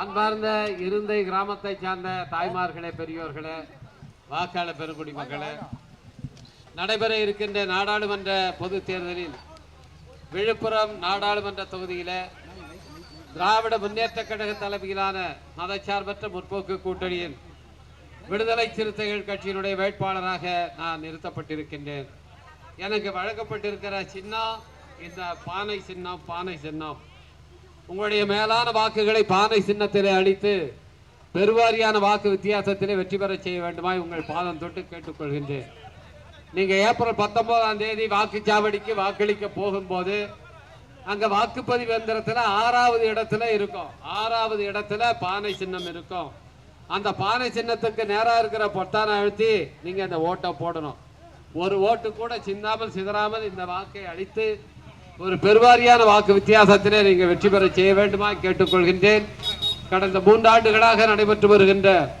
அன்பார்ந்த இருந்தை கிராமத்தை சார்ந்த தாய்மார்களே பெரியோர்களே வாக்காளர் பெருங்குடி மக்களே நடைபெற இருக்கின்ற நாடாளுமன்ற பொது தேர்தலில் விழுப்புரம் நாடாளுமன்ற தொகுதியில திராவிட முன்னேற்ற கழக தலைமையிலான மதச்சார்பற்ற முற்போக்கு கூட்டணியின் விடுதலை சிறுத்தைகள் கட்சியினுடைய வேட்பாளராக நான் நிறுத்தப்பட்டிருக்கின்றேன். எனக்கு வழங்கப்பட்டிருக்கிற சின்னம் இந்த பானை சின்னம் பானை சின்னம் உங்களுடைய மேலான வாக்குகளை பானை சின்னத்திலே அளித்து பெருவாரியான வாக்கு வித்தியாசத்திலே வெற்றி பெற செய்ய வேண்டுமாய் உங்கள் பாதம் தொட்டு கேட்டுக்கொள்கின்றேன். நீங்க ஏப்ரல் பத்தொன்பதாம் தேதி வாக்குச்சாவடிக்கு வாக்களிக்க போகும்போது அங்க வாக்குப்பதிவு எந்திரத்துல ஆறாவது இடத்துல இருக்கும். ஆறாவது இடத்துல பானை சின்னம் இருக்கும். அந்த பானை சின்னத்துக்கு நேராக இருக்கிற பொத்தானை அழுத்தி நீங்க அந்த ஓட்டை போடணும். ஒரு ஓட்டு கூட சிந்தாமல் சிதறாமல் இந்த வாக்கை அழித்து ஒரு பெருவாரியான வாக்கு வித்தியாசத்திலே நீங்கள் வெற்றி பெற செய்ய வேண்டுமா கேட்டுக்கொள்கின்றேன். கடந்த மூன்றாண்டுகளாக நடைபெற்று வருகின்ற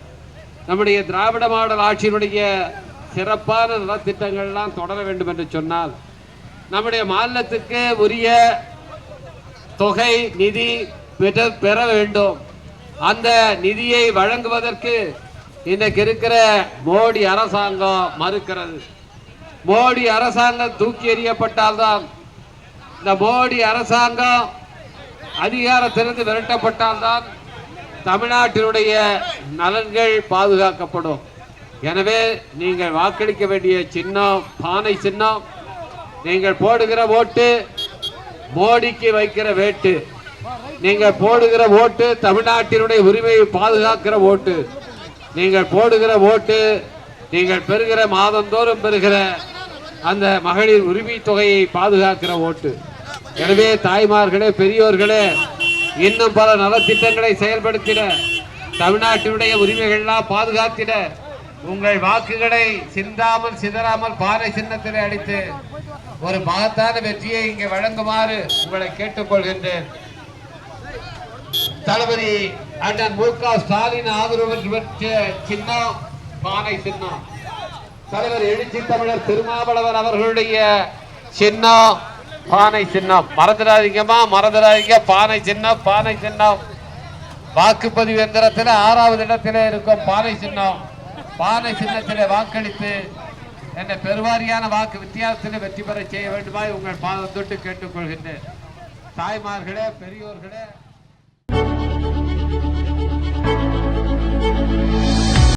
நம்முடைய திராவிட மாடல் ஆட்சியினுடைய சிறப்பான நலத்திட்டங்கள்லாம் தொடர வேண்டும் என்று சொன்னால் நம்முடைய மாநிலத்துக்கு உரிய தொகை நிதி பெற- பெற வேண்டும். அந்த நிதியை வழங்குவதற்கு இன்னைக்கு இருக்கிற மோடி அரசாங்கம் மறுக்கிறது. மோடி அரசாங்கம் தூக்கி எறியப்பட்டால்தான் இந்த மோடி அரசாங்கம் அதிகாரத்திலிருந்து விரட்டப்பட்டால்தான் தமிழ்நாட்டினுடைய நலன்கள் பாதுகாக்கப்படும். எனவே நீங்கள் வாக்களிக்க வேண்டிய சின்னம் பானை சின்னம் நீங்கள் போடுகிற ஓட்டு மோடிக்கு வைக்கிற வேட்டு. நீங்கள் போடுகிற ஓட்டு தமிழ்நாட்டினுடைய உரிமையை பாதுகாக்கிற ஓட்டு. நீங்கள் போடுகிற ஓட்டு நீங்கள் பெறுகிற மாதந்தோறும் பெறுகிற அந்த மகளிர் உரிமை தொகையை பாதுகாக்கிற ஓட்டு. எனவே தாய்மார்களே பெரியோர்களே இன்னும் பல நலத்திட்டங்களை செயல்படுத்திட தமிழ்நாட்டினுடைய உரிமைகள்லாம் பாதுகாத்திட உங்கள் வாக்குகளை சிந்தாமல் சிதறாமல் பாறை சின்னத்திலே அடித்து ஒரு மகத்தான வெற்றியை இங்கே வழங்குமாறு உங்களை கேட்டுக்கொள்கின்றேன். தளபதி அண்ணன் மு க ஸ்டாலின் ஆதரவு பெற்ற சின்னம் பானை சின்னம். தலைவர் எழுச்சி தமிழர் திருமாவளவன் அவர்களுடைய சின்னம் பானை சின்னம். மறந்துடாதீங்கம்மா மறந்துடாதீங்க. பானை சின்னம் பானை சின்னம். வாக்குப்பதிவு எந்திரத்தில் ஆறாவது இடத்திலே இருக்கும் பானை சின்னம். பானை சின்னத்திலே வாக்களித்து என்னை பெருவாரியான வாக்கு வித்தியாசத்தில் வெற்றி பெற செய்ய வேண்டுமாய் உங்கள் பாதம் தொட்டு கேட்டுக்கொள்கின்றேன். தாய்மார்களே பெரியோர்களே